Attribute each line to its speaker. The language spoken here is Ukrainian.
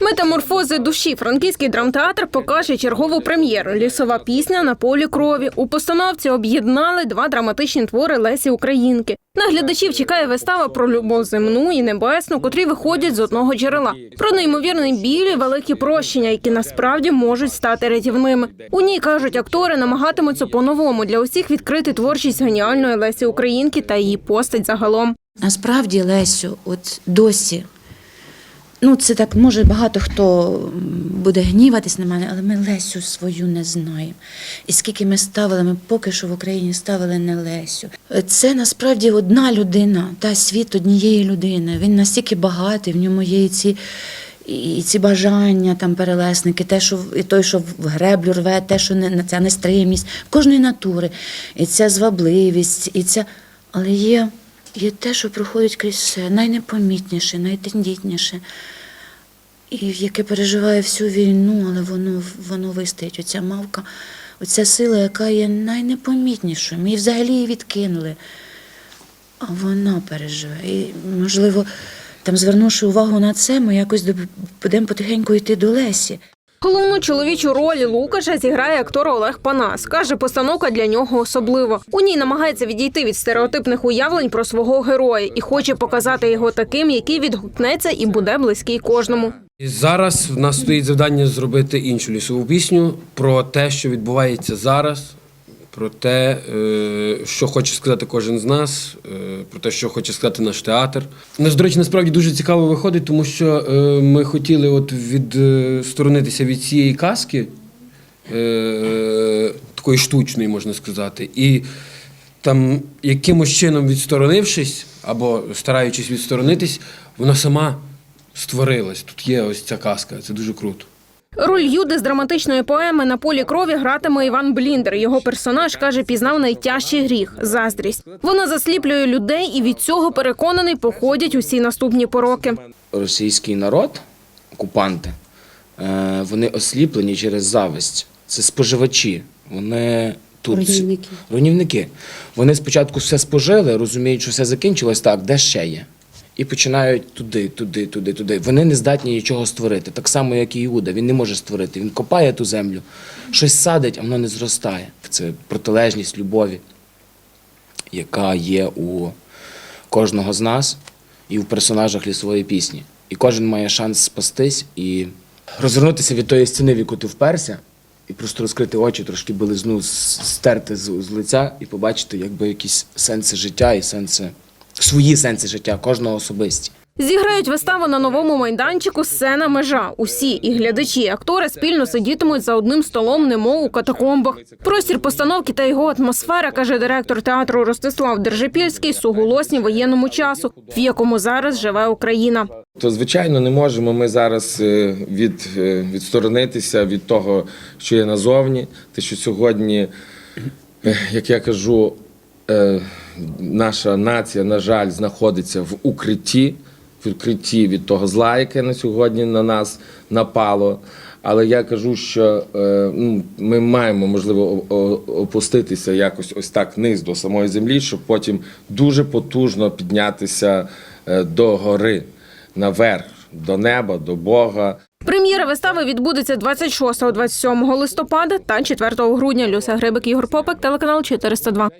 Speaker 1: Метаморфози душі франківський драмтеатр покаже чергову прем'єру Лісова пісня на полі крові. У постановці об'єднали два драматичні твори Лесі Українки. На глядачів чекає вистава про любов земну і небесну, котрі виходять з одного джерела. Про неймовірний біль і великі прощення, які насправді можуть стати рятівними. У ній кажуть, актори намагатимуться по-новому для усіх відкрити творчість геніальної Лесі Українки та її постать загалом.
Speaker 2: Насправді, Лесю, от досі. Ну, це так, може, багато хто буде гніватись на мене, але ми Лесю свою не знаємо. І скільки ми ставили, ми поки що в Україні ставили не Лесю. Це насправді одна людина, та світ однієї людини. Він настільки багатий, в ньому є і ці, і ці бажання, там перелесники, те, що і той, що в греблю рве, те, що не, ця нестримість, кожної натури, і ця звабливість, і ця. Але є Є те, що проходить крізь все, найнепомітніше, найтендітніше, і яке переживає всю війну, але воно, воно вистоїть. Оця мавка, оця сила, яка є найнепомітнішою. Ми її взагалі її відкинули. А вона переживе. І, можливо, там, звернувши увагу на це, ми якось будемо потихеньку йти до Лесі.
Speaker 1: Головну чоловічу роль Лукаша зіграє актор Олег Панас. Каже, постановка для нього особлива. У ній намагається відійти від стереотипних уявлень про свого героя і хоче показати його таким, який відгукнеться і буде близький кожному.
Speaker 3: Зараз в нас стоїть завдання зробити іншу лісову пісню про те, що відбувається зараз, про те, е, що хоче сказати кожен з нас, е, про те, що хоче сказати наш театр. Нас, до речі, насправді дуже цікаво виходить, тому що е, ми хотіли от відсторонитися від цієї казки, такої штучної, можна сказати. І там якимось чином відсторонившись або стараючись відсторонитись, вона сама створилась. Тут є ось ця казка, це дуже круто.
Speaker 1: Роль Юди з драматичної поеми на полі крові гратиме Іван Бліндер. Його персонаж каже, пізнав найтяжчий гріх заздрість. Вона засліплює людей, і від цього переконаний походять усі наступні пороки.
Speaker 4: російський народ, окупанти, е, вони осліплені через зависть. Це споживачі. Вони тут
Speaker 2: Руйнівники.
Speaker 4: руйнівники. Вони спочатку все спожили, розуміють, що все закінчилось так, де ще є. І починають туди, туди, туди, туди. Вони не здатні нічого створити. Так само, як і Іуда. Він не може створити. Він копає ту землю, щось садить, а воно не зростає. Це протилежність любові, яка є у кожного з нас і в персонажах лісової пісні. І кожен має шанс спастись і розвернутися від тої стіни, в яку ти вперся, і просто розкрити очі, трошки білизну стерти з, з лиця і побачити якби якісь сенси життя і сенси, свої сенси життя, кожного особисті.
Speaker 1: Зіграють виставу на новому майданчику Сцена межа. Усі і глядачі, і актори спільно сидітимуть за одним столом, немов у катакомбах. Простір постановки та його атмосфера, каже директор театру Ростислав Держипільський, суголосні воєнному часу, в якому зараз живе Україна.
Speaker 5: То звичайно не можемо ми зараз е, від, е, відсторонитися від того, що є назовні. Те, що сьогодні, е, як я кажу, е, наша нація, на жаль, знаходиться в укритті, в укритті від того зла, яке на сьогодні на нас напало. Але я кажу, що е, ну, ми маємо можливо опуститися якось ось так вниз до самої землі, щоб потім дуже потужно піднятися е, до гори, наверх, до неба, до Бога.
Speaker 1: Прем'єра вистави відбудеться 26-27 листопада та 4 грудня. Люся Грибик, Ігор Попик, телеканал 402.